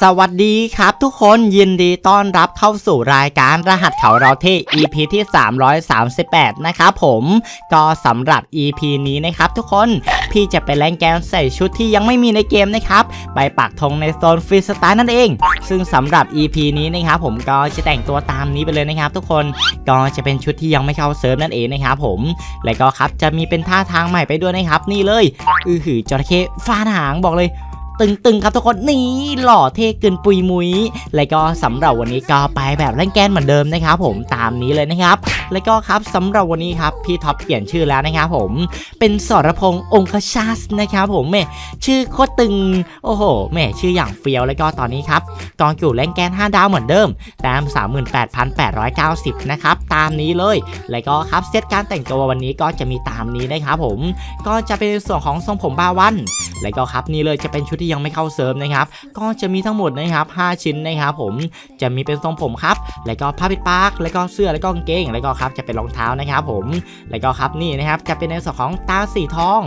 สวัสดีครับทุกคนยินดีต้อนรับเข้าสู่รายการรหัสเขาเราเท่ EP ที่ 338 นะครับผมก็สำหรับ EP นี้นะครับทุกคนพี่จะไปแรงแกนใส่ชุดที่ยังไม่มีในเกมนะครับไปปักธงในโซนฟรีสไตล์นั่นเอง ซึ่งสำหรับ EP นี้นะครับผมก็จะแต่งตัวตามนี้ไปเลยนะครับทุกคนก็จะเป็นชุดที่ยังไม่เข้าเซิร์ฟนั่นเองนะครับผมและก็ครับจะมีเป็นท่าทางใหม่ไปด้วยนะครับนี่เลยอือหือจระเข้ฟาดหางบอกเลย ตึงๆครับทุกคนนี่หล่อเท่เกินปุยมุยแล้วก็สำหรับวันนี้ก็ไปแบบเล่นแกนเหมือนเดิมนะครับผมตามนี้เลยนะครับ แล้วก็ครับสำหรับวันนี้ครับพี่ท็อปเปลี่ยนชื่อแล้วนะครับผมเป็นสรพงษ์องคชาสนะครับผมแม่ชื่อโคตรตึงโอ้โหแม่ชื่ออย่างเฟี้ยวแล้วก็ตอนนี้ครับกองอยู่เล่นแกน 5 ดาวเหมือนเดิมแต้ม38,890 นะครับตามนี้เลย แล้วก็ครับเซตการแต่งตัววันนี้ก็จะมีตามนี้นะครับผมก็จะเป็นส่วนของทรงผมบาวัน แล้วก็ครับนี่เลยจะเป็นชุดที่ยังไม่เข้าเซิร์ฟนะครับ ก็จะมีทั้งหมดนะครับ 5 ชิ้นนะครับผมจะมีเป็นทรงผมครับ แล้วก็ผ้าปิดปากแล้วก็เสื้อแล้วก็กางเกงแล้วก็ครับจะเป็นรองเท้านะครับผมแล้วก็ครับนี่นะครับจะเป็นในส่วนของตาสีทอง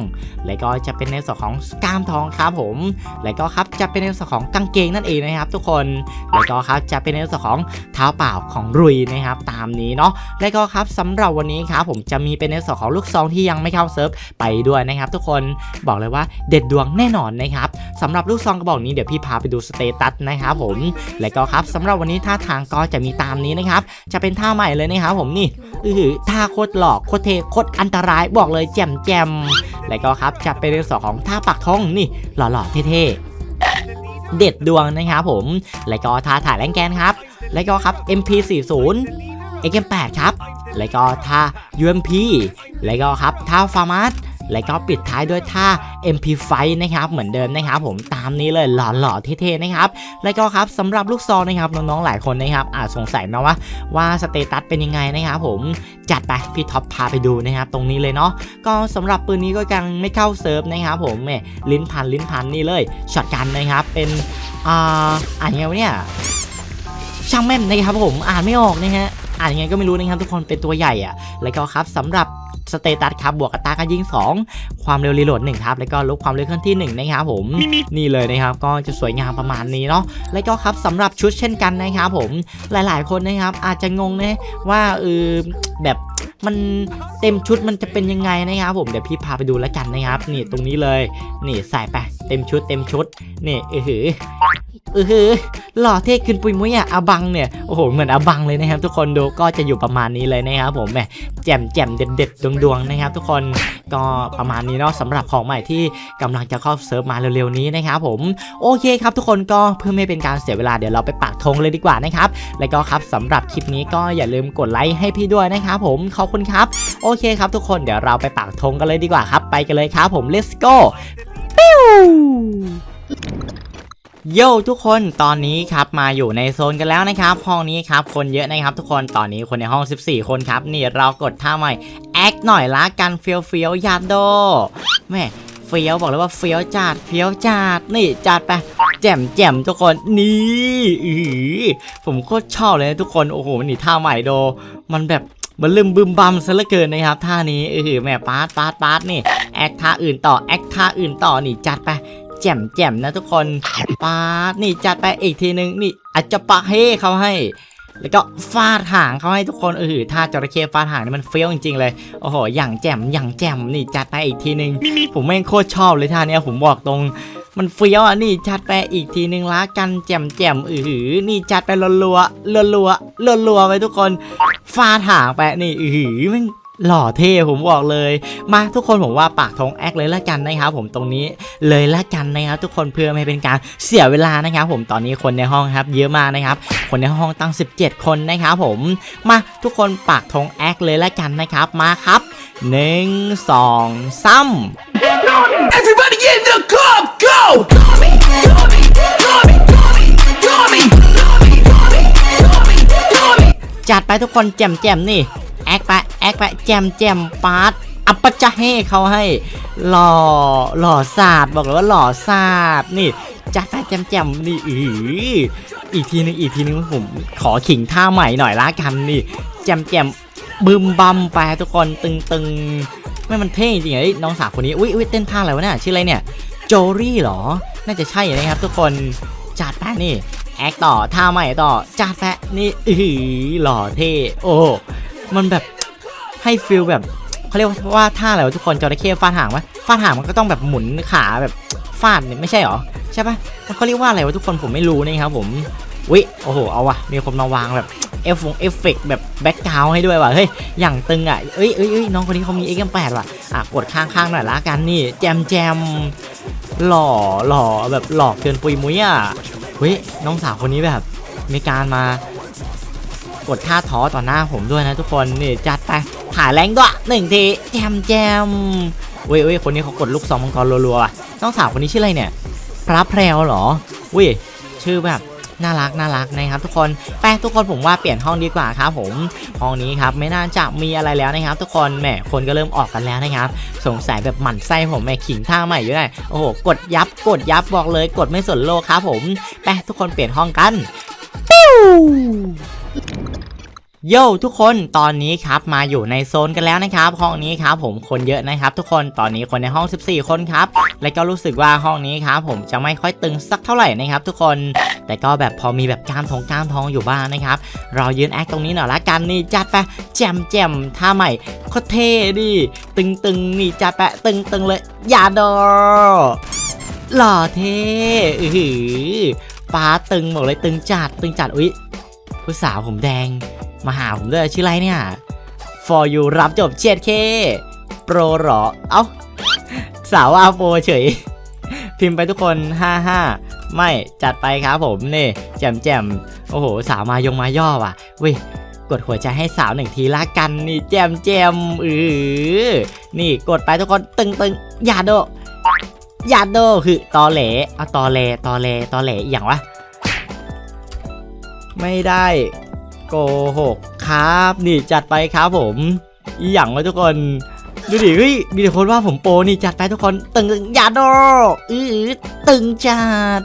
แล้วก็จะเป็นในส่วนของกามทองครับผม แล้วก็ครับจะเป็นในส่วนของกางเกงนั่นเองนะครับ ทุกคนแล้วก็ครับจะเป็นในส่วนของเท้าเปล่าของรุยนะครับ ตามนี้เนาะแล้วก็ครับสำหรับวันนี้ครับผมจะมีเป็นในส่วนของลูกซองที่ยังไม่เข้าเซิร์ฟไปด้วยนะครับ ทุกคนบอกเลยว่าเด็ดดวงแน่นอนนะครับสำหรับลูกซองกระบอกนี้เดี๋ยวพี่พาไปดูสเตตัสนะครับผม แล้วก็ครับสำหรับวันนี้ท่าทางก็จะมีตามนี้นะครับ จะเป็นท่าใหม่เลยนะครับผมนี่อืออท่าโคตรหลอกโคตรเทโคตรอันตรายบอกเลยแจมแจมแล้วก็ครับจะเป็นในส่วนของท่าปักธงนี่หล่อๆเท่ๆเด็ดดวงนะครับผม แล้วก็ท่าถ่ายแรงแกนครับ แล้วก็ครับ MP40 XM8 ครับ แล้วก็ท่า UMP แล้วก็ครับท่าฟาร์มัส แล้วก็ปิดท้ายด้วยท่า MP5 นะครับเหมือนเดิมนะครับผมตามนี้เลยหล่อๆเท่ๆนะครับแล้วก็ครับสำหรับลูกซองนะครับน้องๆหลายคนนะครับอาจสงสัยนะว่าว่าสเตตัสเป็นยังไงนะครับผมจัดไปพี่ท็อปพาไปดูนะครับตรงนี้เลยเนาะก็สำหรับปืนนี้ก็ยังไม่เข้าเซิร์ฟนะครับผมแหมลิ้นพันลิ้นพันนี่เลยช็อตกันนะครับเป็นอ่าอ่านยังไงวะเนี่ยช่างแม่นนะครับผมอ่านไม่ออกนะฮะอ่านยังไงก็ไม่รู้นะครับทุกคนเป็นตัวใหญ่อะแล้วก็ครับสำหรับ สเตตัสครับบวกอัตราการยิง 2 ความเร็วรีโหลด1ครับแล้วก็ลดความเร็วเคลื่อนที่1นะครับผมนี่เลยนะครับก็จะสวยงามประมาณนี้เนาะแล้วก็ครับสำหรับชุดเช่นกันนะครับผมหลายๆ คนนะครับอาจจะงงนะว่าเออแบบ มันเต็มชุดมันจะเป็นยังไงนะครับผมเดี๋ยวพี่พาไปดูแล้วกันนะครับ นี่ตรงนี้เลย นี่ใส่ไปเต็มชุดเต็มชุดนี่เออหือเออหือหล่อเท่ขึ้นปุยมุ้ยอะอาบังเนี่ยโอ้โหเหมือนอาบังเลยนะครับ ทุกคนดูก็จะอยู่ประมาณนี้เลยนะครับผมแหมแจ่มแจ่มเด็ดเด็ดดวงดวงๆนะครับ ทุกคนก็ประมาณนี้เนาะสำหรับของใหม่ที่กำลังจะเข้าเซิร์ฟมาเร็วๆนี้นะครับผมโอเคครับทุกคนก็เพื่อไม่เป็นการเสียเวลาเดี๋ยวเราไปปักธงเลยดีกว่านะครับแล้วก็ครับสำหรับคลิปนี้ก็อย่าลืมกดไลค์ให้พี่ด้วยนะครับผมขอบคุณครับ โอเคครับทุกคนเดี๋ยวเราไปปักธงกันเลยดีกว่าครับ ไปกันเลยครับผม let's go ปิ้วโย่ทุกคนตอนนี้ครับมาอยู่ในโซนกันแล้วนะครับ ห้องนี้ครับคนเยอะนะครับทุกคนตอนนี้คนในห้อง 14 คนครับ นี่เรากดท่าใหม่แอคหน่อยละกันเฟียวเฟียวยาโดแม่เฟียวบอกเลยว่าเฟียวจัดเฟียวจัดนี่จัดไปแจ่มแจ่มทุกคนนี่อือผมโคตรชอบเลยนะทุกคนโอ้โหนี่ท่าใหม่โด มันแบบ มันลืมบึมบัมซะเหลือเกินนะครับท่านี้เออแม่ปาร์ตปาร์ตปาร์ตนี่แอคท่าอื่นต่อแอคท่าอื่นต่อนี่จัดไปแจ่มแจ่มนะทุกคนปาดนี่จัดไปอีกทีนึงนี่อาจจะปะเฮเขาให้แล้วก็ฟาดหางเขาให้ทุกคนเออท่าจระเข้ฟาดหางนี่มันเฟี้ยวจริงๆเลย โอ้โห อย่างแจ่มอย่างแจ่มนี่จัดไปอีกทีนึง ผมแม่งโคตรชอบเลยท่าเนี้ยผมบอกตรง มันเฟี้ยวอะนี่จัดไปอีกทีนึงละกันแจ่มแจ่มเออหือนี่จัดไปรัวๆรัวๆรัวไปทุกคนฟาดหางไปนี่เออหือมันหล่อเท่ผมบอกเลย มาทุกคนผมว่าปากทองแอคเลยละกันนะครับผมตรงนี้เลยละกันนะครับทุกคนเพื่อไม่เป็นการเสียเวลานะครับผมตอนนี้คนในห้องครับ เยอะมากนะครับ คนในห้องตั้ง 17 คนนะครับผมมาทุกคนปากทองแอคเลยละกันนะครับมาครับ 1 2 3 Everybody in the club, go! Tommy, Tommy, Tommy, Tommy, Tommy, Tommy, Tommy, Tommy, Tommy. จัดไปทุกคนแจมแจมนี่ แอคไปแอคไปแจมแจมปาร์ตอัปปะจะให้เขาให้หล่อหล่อศาสตร์บอกเลยว่าหล่อศาสตร์นี่จัดไปแจมแจมนี่อืออีกทีนึงอีกทีนึงผมขอขิงท่าใหม่หน่อยละกันนี่แจมแจมบึมบัมไปทุกคนตึงตึง ไม่มันเท่จริงๆไอ้น้องสาวคนนี้อุ้ยอุ้ยเต้นท่าอะไรวะเนี่ยชื่ออะไรเนี่ยโจรี่เหรอ น่าจะใช่นะครับ ทุกคนจัดไปนี่แอคต่อท่าใหม่ต่อจัดไปนี่อือหือหล่อเท่โอ้มันแบบให้ฟิลแบบเขาเรียกว่าท่าอะไรวะทุกคนจระเข้ฟาดหางไหมฟาดหางมันก็ต้องแบบหมุนขาแบบฟาดเนี่ยไม่ใช่หรอใช่ปะแล้วเขาเรียกว่าอะไรวะทุกคนผมไม่รู้นะครับผมวิโอ้โหเอาวะมีคนมาวางแบบ เอฟงเอฟเฟกแบบแบ็กกราวให้ด้วยว่ะเฮ้ยอย่างตึงอะเอ้ยเอ้ยเอ้ยน้องคนนี้เขามี XM8 ว่ะอะกดข้างๆหน่อยละกันนี่แจมแจมหล่อหล่อแบบหล่อเกินปุยมุ้ยอะเฮ้ยน้องสาวคนนี้แบบมีการมากดท่าท้อต่อหน้าผมด้วยนะทุกคนนี่จัดไปถ่ายแรงด้วยหนึ่งทีแจมแจมเว้ยเว้ยคนนี้เขากดลูกซองมังกรรัวๆอะน้องสาวคนนี้ชื่ออะไรเนี่ยพระแพรวเหรอเว้ยชื่อแบบ น่ารักน่ารักนะครับทุกคนไปทุกคนผมว่าเปลี่ยนห้องดีกว่าครับผมห้องนี้ครับไม่น่าจะมีอะไรแล้วนะครับ ทุกคนแหมคนก็เริ่มออกกันแล้วนะครับ สงสัยแบบหมั่นไส้ผมแหมขิงท่าใหม่อยู่ได้โอ้โหกดยับกดยับบอกเลย กดไม่สนโลกครับผมไปทุกคนเปลี่ยนห้องกันปิ้ว โย่ทุกคนตอนนี้ครับมาอยู่ในโซนกันแล้วนะครับ ห้องนี้ครับผมคนเยอะนะครับ ทุกคนตอนนี้คนในห้อง 14 คนครับและก็รู้สึกว่าห้องนี้ครับผมจะไม่ค่อยตึงสักเท่าไหร่นะครับ ทุกคนแต่ก็แบบพอมีแบบกล้ามทองกล้ามทองอยู่บ้างนะครับเรายืนแอคตรงนี้หน่อยละกันนี่จัดไปแจมแจมท่าใหม่โคตรเท่ดิตึงตึงนี่จัดไปตึงตึงเลยอย่าดอหล่อเท่อือหือฟ้าตึงบอกเลยตึงจัดตึงจัดอุ๊ยผู้สาวผมแดง มาหาผมด้วยชื่ออะไรเนี่ย for you รับจบเจ็ดเคโปรหรอ เอ้า สาวอาโปเฉย พิมพ์ไปทุกคน 55 ไม่จัดไปครับผม นี่ แจมแจมโอ้โห สาวมายงมาย่อว่ะเว้ยกดหัวใจให้สาวหนึ่งทีละกัน นี่แจมแจมอือนี่กดไปทุกคนตึงตึงอย่าโดยาโดคือตอแหลเอาตอแหลตอแหลตอแหลอย่างวะไม่ได้ โกหกครับ นี่จัดไปครับผมอีหยังวะทุกคนดูดิเฮ้ยมีแต่คนว่าผมโปนี่จัดไปทุกคนตึงตึงยาดอือตึงจัด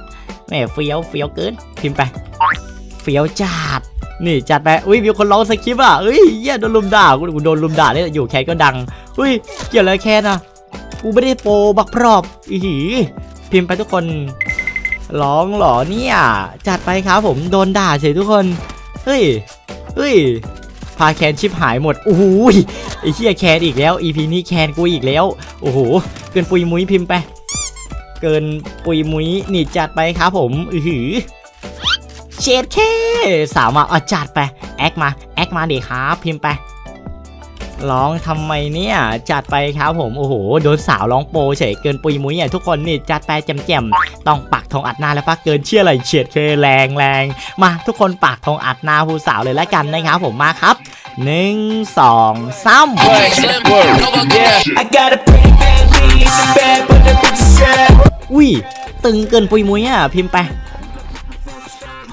แหมเฟี้ยวเฟี้ยวเกินพิมพ์ไปเฟี้ยวจัดนี่จัดไปอุ้ยมีคนร้องสคริปต์อะเฮ้ยเหี้ยโดนลุมด่ากูโดนลุมด่าเนี่ยอยู่แคนก็ดังอุ้ยเกี่ยวอะไรแคนอะกูไม่ได้โปบักพรอบอีหีพิมพ์ไปทุกคนร้องเหรอเนี่ยจัดไปครับผมโดนด่าเฉยทุกคนเฮ้ย เฮ้ย พาแคนชิปหายหมดโอ้โหยไอ้เหี้ยแคนอีกแล้ว EP นี้แคนกูอีกแล้ว โอ้โห เกินปุยมุ้ยพิมพ์ไป เกินปุยมุ้ยนี่จัดไปครับผม อือหือเชดแค่สาวมาเอาจัดไป แอคมา แอคมาดิครับ พิมพ์ไป ร้องทำไมเนี่ย จัดไปครับผม โอ้โห โดนสาวร้องโปรเฉยเกินปุยมุ้ยอะทุกคนนี่จัดไปแจ่มๆ ต้องปักทองอัดหน้าแล้วปะเกินเชื่ออะไรเฉียดเคแรงแรงมาทุกคนปักทองอัดหน้าผู้สาวเลยแล้วกันนะครับผมมาครับหนึ่งสองสาม I got a pretty bad bitch, it's bad, but the bitch is sad. อุ้ยตึงเกินปุยมุ้ยอะพิมพ์ไป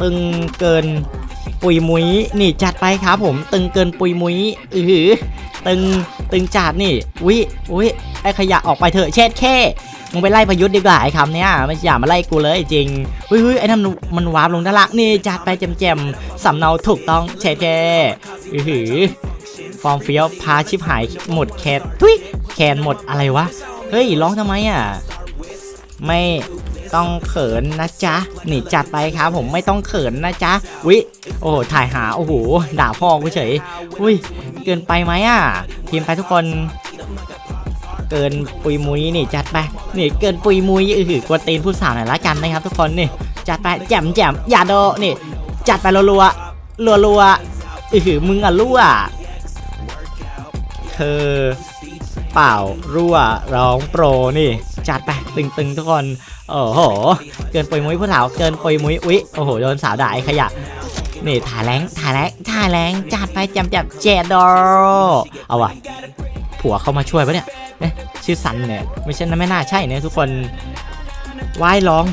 ตึงเกินปุยมุ้ยนี่จัดไปครับผมตึงเกินปุยมุ้ยอือหือ ตึงตึงจัดนี่อุ้ยอุ้ยไอขยะออกไปเถอะเช็ดแค่มึงไปไล่ประยุทธ์ดีกว่าไอ้คำเนี้ยไม่อย่ามาไล่กูเลยจริงเฮ้ยเฮ้ยไอ้นั่นมันมันวาร์ปลงด้านล่างนี่จัดไปแจมๆสำเนาถูกต้องเช็ดแค่อือหือฟอร์มเฟี้ยวพาชิบหายหมดแคนทุยแคนหมดอะไรวะเฮ้ยร้องทำไมอะไม่ ต้องเขินนะจ๊ะนี่จัดไปครับผมไม่ต้องเขินนะจ๊ะวิโอ้โหถ่ายหาโอ้โหด่าพ่อกูเฉยอุ้ยเกินไปไหมอะพิมพ์ไปทุกคนเกินปุยมุยนี่จัดไปนี่เกินปุยมุยอือหือกวนตีนผู้สาวหน่อยละกันนะครับทุกคนนี่จัดไปแจ่มแจ่มอย่าโดนี่จัดไปรัวรัวรัวอือหือมึงอะรั่วเธอเปล่ารั่วร้องโปรนี่ จัดไปตึงๆทุกคน โอ้โห เกินปุยมุ้ยผู้สาว เกินปุยมุ้ย อุ๊ย โอ้โห โดนสาวด่าไอ้ขยะ นี่ถ่ายแรงถ่ายแรงถ่ายแรงจัดไปจำจับเจดอเอาวะผัวเข้ามาช่วยปะเนี่ยเอ๊ะชื่อซันเนี่ย ไม่ใช่นะไม่น่าใช่เนี่ยทุกคนวายร้อง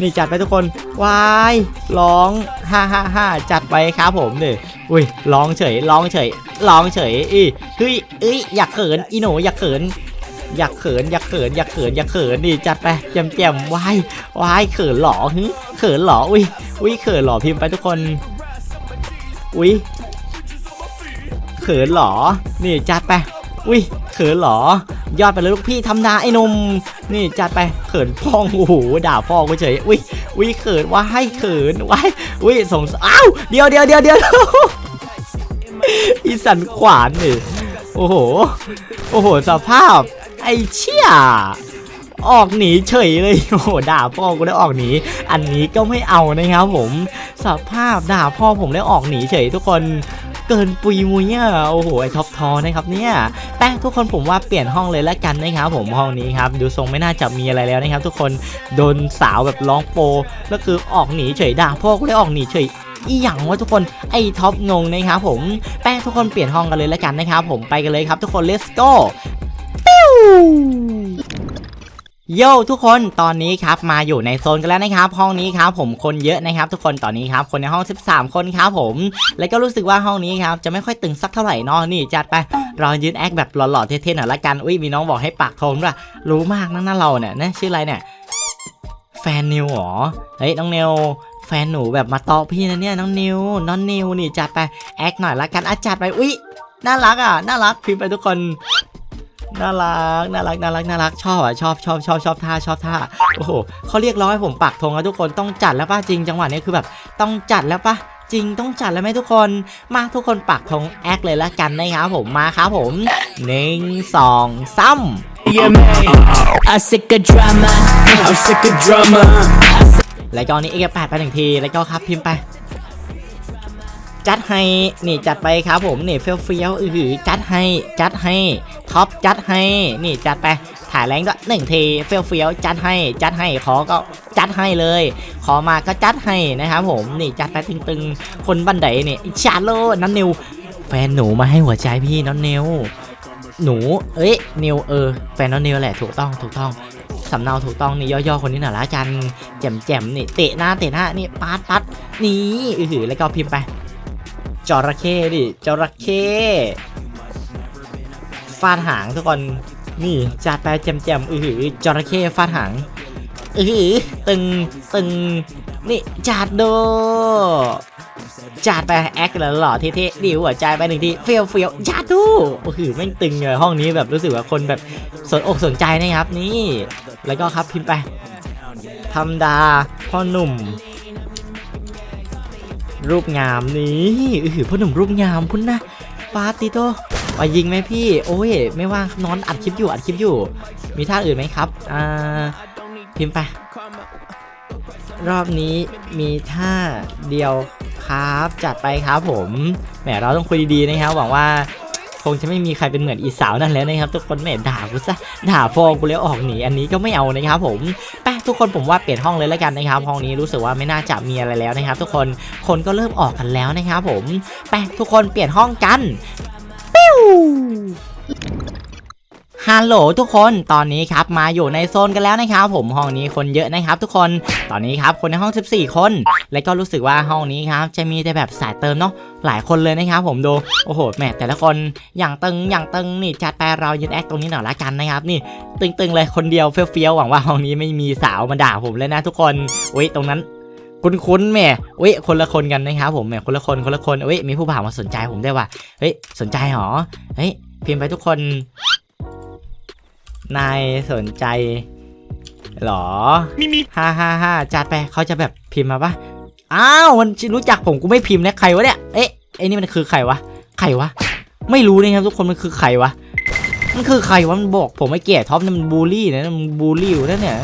นี่จัดไปทุกคนวายร้องฮ่าฮ่าฮ่าจัดไปครับผมเนี่ยอุ้ยร้องเฉยร้องเฉยร้องเฉยอีเฮ้ยเอ้ยอยากเขินอีหนูอยากเขิน อยากเขินอยากเขินอยากเขินอยากเขินนี่จัดไปแจมแจมๆวายวายเขินหรอหึเขินหรออุ้ยอุ้ยเขินหรอพิมพ์ไปทุกคน อุ้ยเขินหรอนี่จัดไปอุ้ยเขินหรอยอดไปเลยลูกพี่ทำนาไอ้นมนี่จัดไปเขินพ่องโอ้โหด่าพ่อกูเฉยอุ้ยวิเขินว่าให้เขินวายวิสงสารอ้าวเดียวเดียวเดียวเดียวอีสันขวานนี่โอ้โห โอ้โห สภาพ ไอ้เชี่ยออกหนีเฉยเลยโอ้โหด่าพ่อกูได้ออกหนี อันนี้ก็ไม่เอานะครับผมสภาพด่าพ่อผมได้ออกหนีเฉยทุกคนเกินปุยมุยอะโอ้โหไอท็อปทอนะครับเนี่ยแป้งทุกคนผมว่าเปลี่ยนห้องเลยละกันนะครับผมห้องนี้ครับดูทรงไม่น่าจะมีอะไรแล้วนะครับ ทุกคนโดนสาวแบบร้องโปแล้วคือออกหนีเฉยด่าพ่อกูได้ออกหนีเฉยอีหยังวะทุกคนไอท็อปงงนะครับผมแป้งทุกคนเปลี่ยนห้องกันเลยแล้วกันนะครับผมไปกันเลยครับทุกคน let's go โย่ทุกคนตอนนี้ครับมาอยู่ในโซนกันแล้วนะครับห้องนี้ครับผมคนเยอะนะครับ ทุกคนตอนนี้ครับคนในห้อง 13 คนครับผม แล้วก็รู้สึกว่าห้องนี้ครับจะไม่ค่อยตึงสักเท่าไหร่นอะนี่จัดไปรายืนแอคแบบหล่อๆเท่ๆหน่อยละกันอุ้ยมีน้องบอกให้ปากโทนด้วยรู้มากนะหน้าเราเนี่ยนะชื่ออะไรเนี่ยแฟนนิวเหรอเฮ้ยน้องนิวแฟนหนูแบบมาตอพี่นะเนี่ยน้องนิวน้องนิวนี่จัดไปแอคหน่อยละกันอาจัดไปอุ๊ยน่ารักอะน่ารักพิมพ์ไปทุกคน น่ารักน่ารักน่ารักน่ารักชอบอะชอบชอบชอบชอบท่าชอบท่าโอ้โหเขาเรียกร้องให้ผมปักธงแล้วทุกคนต้องจัดแล้วป่ะจริงจังหวะนี้คือแบบต้องจัดแล้วป่ะจริงต้องจัดแล้วไหมทุกคนมาทุกคนปักธงแอคเลยละกันนะครับผมมาครับผมหนึ่งสองสาม Yeah, man. I sick of drama. I'm sick of drama. แล้วก็อันนี้เอกแปดไปหนึ่งทีแล้วก็ครับพิมพ์ไปจัดให้ นี่จัดไปครับผม นี่เฟี้ยวเฟี้ยวๆอือหือจัดให้ จัดให้ ท็อปจัดให้ นี่จัดไป ถ่ายแรงด้วยหนึ่งทีเฟี้ยวเฟี้ยวจัดให้ จัดให้ ขอก็จัดให้เลย ขอมาก็จัดให้นะครับผม นี่จัดไปตึงๆ คนบันไดนี่ชาโลน้องนิว แฟนหนูมาให้หัวใจพี่น้องนิว หนู เอ้ย นิวเออ แฟนน้องนิวแหละ ถูกต้อง ถูกต้องสำเนาถูกต้องนี่ย่อๆคนนี้หน่อยละกันแจ่มแจ่มๆนี่เตะหน้าเตะหน้านี่ปัดปัดนี่อือหือแล้วก็พิมพ์ไปจระเข้ดิจระเข้ ฟาดหางทุกคนนี่จัดไปแจมแจมอือหือจระเข้ฟาดหางอือหือตึงตึงนี่จัดโดจัดไปแอคแล้วหล่อเท่ๆดิวหัวใจไปหนึ่งทีเฟี้ยวเฟี้ยวจัดดูโอ้โหแม่งตึงเลยห้องนี้แบบรู้สึกว่าคนแบบสนอกสนใจนะครับนี่ แล้วก็ครับพิมพ์ไปธรรมดาพ่อหนุ่ม รูปงามนี่อือหือพ่อหนุ่มรูปงามพุ่นนะปาติโต ไปยิงไหมพี่ โอ้ย ไม่ว่างนอนอัดคลิปอยู่อัดคลิปอยู่ มีท่าอื่นไหมครับ อ่า พิมพ์ไป รอบนี้มีท่าเดียวครับจัดไปครับผมแหมเราต้องคุยดีๆนะครับหวังว่าคงจะไม่มีใครเป็นเหมือนอีสาวนั่นแล้วนะครับ ทุกคนแหมด่ากูซะด่าฟองกูแล้วออกหนีอันนี้ก็ไม่เอานะครับผมไปทุกคนผมว่าเปลี่ยนห้องเลยแล้วกันนะครับห้องนี้รู้สึกว่าไม่น่าจะมีอะไรแล้วนะครับ ทุกคนคนก็เริ่มออกกันแล้วนะครับผมไปทุกคนเปลี่ยนห้องกัน ฮัลโหลทุกคนตอนนี้ครับมาอยู่ในโซนกันแล้วนะครับผมห้องนี้คนเยอะนะครับทุกคนตอนนี้ครับคนในห้อง 14 คน แล้วก็รู้สึกว่าห้องนี้ครับจะมีแต่แบบสายเติมเนาะหลายคนเลยนะครับผมดูโอ้โหแหมแต่ละคนอย่างตึงอย่างตึงนี่จัดไปเรายืนแอคตรงนี้หน่อยละกันนะครับนี่ตึงๆเลยคนเดียวเฟี้ยวๆหวังว่าห้องนี้ไม่มีสาวมาด่าผมเลยนะทุกคนอุ้ยตรงนั้น คุ้นๆแหม่อุ้ยคนละคนกันนะครับผมแหม่คนละคนคนละคนอุ้ยมีผู้บ่าวมาสนใจผมได้วยว่ะเฮ้ยสนใจเหรอเฮ้ยพิมพ์ไปทุกคน นายสนใจเหรอฮ่าฮ่าฮ่าจัดไปเขาจะแบบพิมพ์มาปะอ้าวมันรู้จักผมกูไม่พิมพ์นะใครวะเนี่ยเอ๊ะไอ้นี่มันคือใครวะใครวะไม่รู้นะครับทุกคนมันคือใครวะมันคือใครวะมันบอกผมไอ้แก่ท็อปนี่มันบูลลี่นะมันบูลลี่อยู่นั่นเนี่ย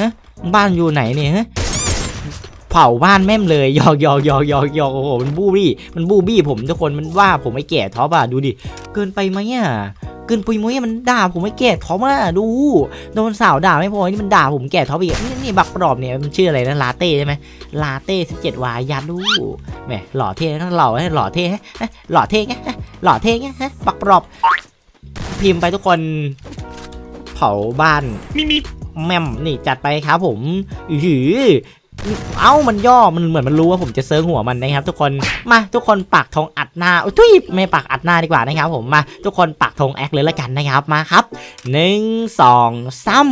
ฮะบ้านอยู่ไหนเนี่ยฮะ เผาบ้านแม่มเลยหยอกหยอกหยอกหยอกหยอกโอ้โหมันบูลลี่มันบูบี้ผมทุกคนมันว่าผมไอ้แก่ท็อปอะดูดิเกินไปไหมอะเกินปุยมุ้ยมันด่าผมไอ้แก่ท็อปอะดูโดนสาวด่าไม่พอนี่มันด่าผมแก่ท็อปอีกนี่นี่บักปลอบเนี่ยมันชื่ออะไรนะลาเต้ใช่ไหมลาเต้สิบเจ็ดวายยาดูแหมหล่อเท่นะหล่อให้หล่อเท่ฮะฮะหล่อเท่ไงฮะหล่อเท่ไงฮะบักปลอบพิมพ์ไปทุกคนเผาบ้านมิมิแมมนี่จัดไปครับผมอือหือ เอ้ามันย่อมันเหมือนมันรู้ว่าผมจะเซิร์งหัวมันนะครับ ทุกคนมาทุกคนปักธงอัดหน้าอุ้ยไม่ปักอัดหน้าดีกว่านะครับ ผมมาทุกคนปักธงแอคเลยละกันนะครับมาครับหนึ่งสองสาม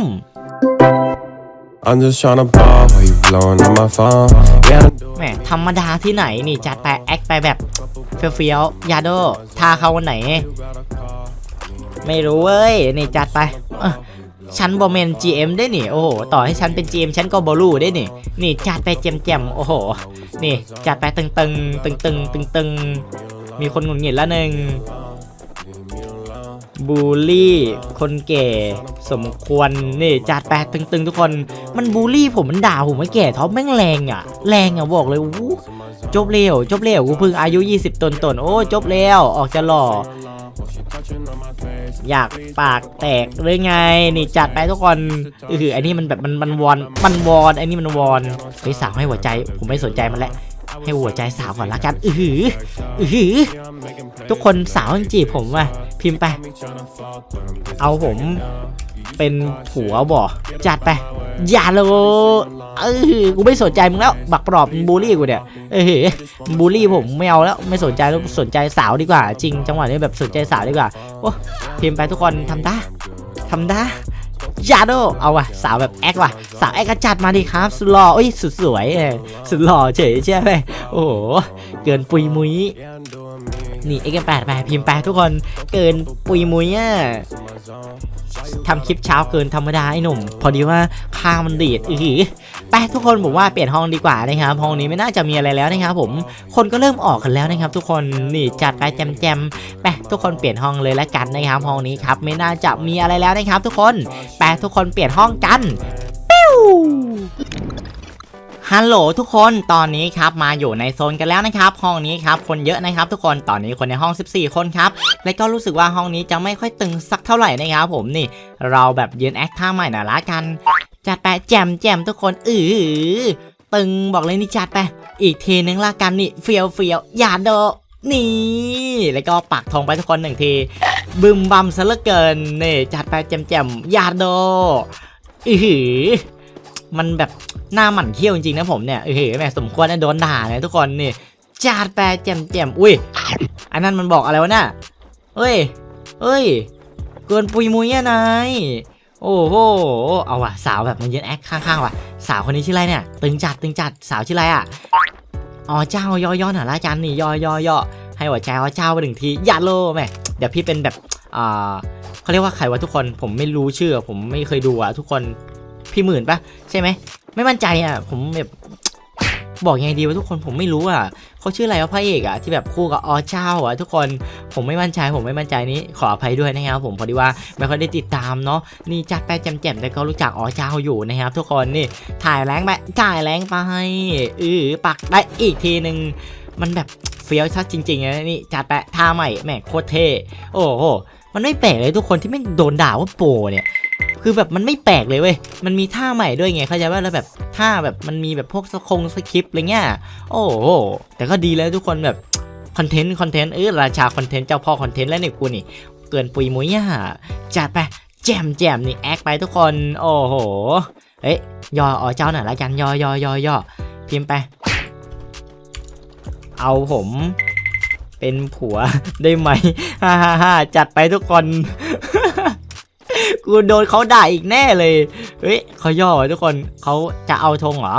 I'm just tryna ball while you blowing on my phone. Yeah, แหมธรรมดาที่ไหนนี่จัดไปแอคไปแบบเฟี้ยวๆยาโดทาเขาวันไหน ไม่รู้เว้ย นี่จัดไป ฉันบอเมน GM ได้นี่โอ้โหต่อให้ฉันเป็น GM ฉันก็บอลูได้นี่นี่จัดไปเจมเจมๆโอ้โห นี่จัดไปตึงตึงตึงตึงตึงตึงๆมีคนหงุดหงิดแล้วหนึ่งบูลลี่คนแก่สมควรนี่จัดไปตึงตึงๆ ทุกคน มันบูลลี่ผมมันด่าผมไม่แก่ท็อปแม่งแรงอะ แรงอะบอกเลยอู้จบเร็วจบเร็วกูเพิ่งอายุ 20ต้นต้นโอ้จบแล้วออกจะหล่อ อยากปากแตกหรือไง นี่จัดไปทุกคนเอออันนี้มันแบบมันมันวอนมันวอนไอ้นี่มันวอนเฮ้ยสาวให้หัวใจ ผมไม่สนใจมันแล้วให้หัวใจสาวก่อนละกันอือหืออือหือทุกคนสาวยังจีบผมว่ะพิมพ์ไป เอาผม เป็นผัวบ่จัดไปอย่าเลยเออกูไม่สนใจมึงแล้ว บักปลอบมึงบูลลี่กูเนี่ยเออมึงบูลลี่ผมไม่เอาแล้วไม่สนใจแล้วสนใจสาวดีกว่า จริงจังหวะนี้แบบสนใจสาวดีกว่าโอ้พิมพ์ไปทุกคนทำได้ทำได้ยาโดเอาว่ะสาวแบบแอคว่ะสาวแอคก็จัดมาดิครับ สุดหล่อเอ้ยสุดสวยเออสุดหล่อเฉยใช่ไหมโอ้โห เกินปุยมุ้ยนี่เอ็กแปดไปพิมพ์ไปทุกคนเกินปุยมุ้ยอะ ทำคลิปเช้าเกินธรรมดาไอ้หนุ่ม พอดีว่าค่ามันดีดอือไปทุกคนผมว่าเปลี่ยนห้องดีกว่านะครับห้องนี้ไม่น่าจะมีอะไรแล้วนะครับผมคนก็เริ่มออกกันแล้วนะครับ ทุกคนนี่จัดไปแจมแจมๆไปทุกคนเปลี่ยนห้องเลยแล้วกันนะครับห้องนี้ครับไม่น่าจะมีอะไรแล้วนะครับ ทุกคนไปทุกคนเปลี่ยนห้องกันปิ้ว ฮัลโหลทุกคนตอนนี้ครับมาอยู่ในโซนกันแล้วนะครับ ห้องนี้ครับคนเยอะนะครับ ทุกคนตอนนี้คนในห้อง 14 คนครับและก็รู้สึกว่าห้องนี้จะไม่ค่อยตึงสักเท่าไหร่นะครับผมนี่ เราแบบยืนแอคท่าใหม่หน่อยละกัน จัดไปแจมแจมทุกคนอือตึงบอกเลยนี่จัดไปอีกทีนึงละกันนี่เฟียวเฟียวอย่าโดนี่ แล้วก็ปักธงไปทุกคนหนึ่งทีบึมบัมซะเหลือเกินนี่จัดไปแจมแจมอย่าโดอือ มันแบบหน้าหมันเขี้ยวจริงๆนะผมเนี่ยอือหือแม่สมควรนะโดนด่าเนี่ยทุกคนนี่จัดไปแจมแจมอุ้ยอันนั้นมันบอกอะไรวะน่ะเฮ้ยเอ้ยเกินปุยมุยอะนายโอ้โหเอาว่ะสาวแบบมันยืนแอคข้างๆว่ะ สาวคนนี้ชื่ออะไรเนี่ย ตึงจัดตึงจัดสาวชื่ออะไรอะอ๋อเจ้ายอย่อหน่อยละจันนี่ย่อย่อย่อให้หัวใจอ๋อเจ้าไปหนึ่งทีอย่าโลแม่เดี๋ยวพี่เป็นแบบอ่าเขาเรียกว่าใครวะทุกคนผมไม่รู้ชื่อ ผมไม่เคยดูอะทุกคน พี่หมื่นปะใช่ไหมไม่มั่นใจอะ ผมแบบบอกยังไงดีวะทุกคนผมไม่รู้อะเขาชื่ออะไรวะพระเอกอะที่แบบคู่กับอ๋อเจ้าอะทุกคนผมไม่มั่นใจผมไม่มั่นใจนี้ขออภัยด้วยนะครับผมพอดีว่าไม่ค่อยได้ติดตามเนาะนี่จัดไปแจมๆแต่ก็รู้จักอ๋อเจ้าอยู่นะครับทุกคนนี่ถ่ายแรงไปถ่ายแรงไปเออปักได้อีกทีหนึ่งมันแบบเฟี้ยวชัดจริงๆนะนี่จัดไปะท่าใหม่แหม่โคตรเท่โอ้โหมันไม่แปลกเลยทุกคนที่ไม่โดนด่าว่าโปเนี่ย คือแบบมันไม่แปลกเลยเว้ย มันมีท่าใหม่ด้วยไงเข้าใจว่าแล้วแบบท่าแบบมันมีแบบพวกสคงสคริปต์อะไรเงี้ย โอ้โห แต่ก็ดีแล้วทุกคนแบบคอนเทนต์คอนเทนต์เออราชาคอนเทนต์เจ้าพ่อคอนเทนต์แล้วเนี่ยกูนี่ เกินปุยมุ้ยอะจัดไปแจมแจมนี่แอคไปทุกคน โอ้โห เฮ้ยยออ๋อเจ้าหน่อยละกันยอยอยอยอพิมพ์ไป เอาผม เป็นผัวได้ไหมฮ่าฮ่าฮ่าจัดไปทุกคน กูโดนเขาด่าอีกแน่เลย เฮ้ยเขาย่อทุกคนเขาจะเอาธงเหรอ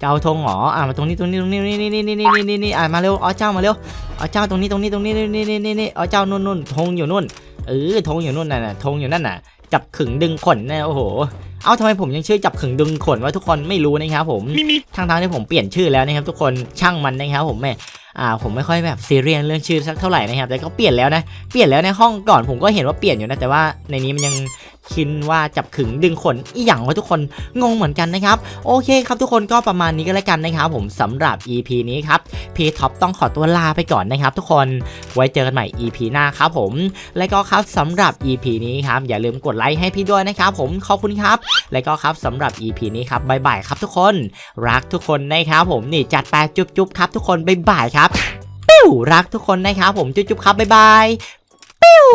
จะเอาธงเหรอ อะมาตรงนี้ตรงนี้ตรงนี้นี่นี่นี่นี่นี่นี่นี่อะมาเร็ว อ๋อเจ้ามาเร็ว อ๋อเจ้าตรงนี้ตรงนี้ตรงนี้นี่นี่นี่นี่นี่อ๋อเจ้านู่นนู่นธงอยู่นู่น เออธงอยู่นู่นน่ะน่ะธงอยู่นั่นน่ะ จับขึงดึงขนนะโอ้โห เอ้าทำไมผมยังชื่อจับขึงดึงขนวะทุกคนไม่รู้นะครับผมทางทางๆที่ผมเปลี่ยนชื่อแล้วนะครับทุกคนช่างมันนะครับผมแม่อ่าผมไม่ค่อยแบบซีเรียสเรื่องชื่อสักเท่าไหร่นะครับแต่ก็เปลี่ยนแล้วนะเปลี่ยนแล้วในห้องก่อนผมก็เห็นว่าเปลี่ยนอยู่นะแต่ว่าในนี้มันยัง คิดว่าจับขึงดึงขนอีหยังวะทุกคนงงเหมือนกันนะครับ โอเคครับทุกคนก็ประมาณนี้ก็แล้วกันนะครับผมสำหรับ EP นี้ครับพีท็อปต้องขอตัวลาไปก่อนนะครับ ทุกคนไว้เจอกันใหม่ EP หน้าครับผม และก็ครับสำหรับ EP นี้ครับอย่าลืมกดไลค์ให้พี่ด้วยนะครับผมขอบคุณครับ และก็ครับสำหรับ EP นี้ครับบ๊ายบายครับทุกคน รักทุกคนนะครับผมนี่จัดไปจุ๊บๆครับ ทุกคนบ๊ายบายครับปิ้วรักทุกคนนะครับผมจุ๊บๆครับบ๊ายบายปิ้ว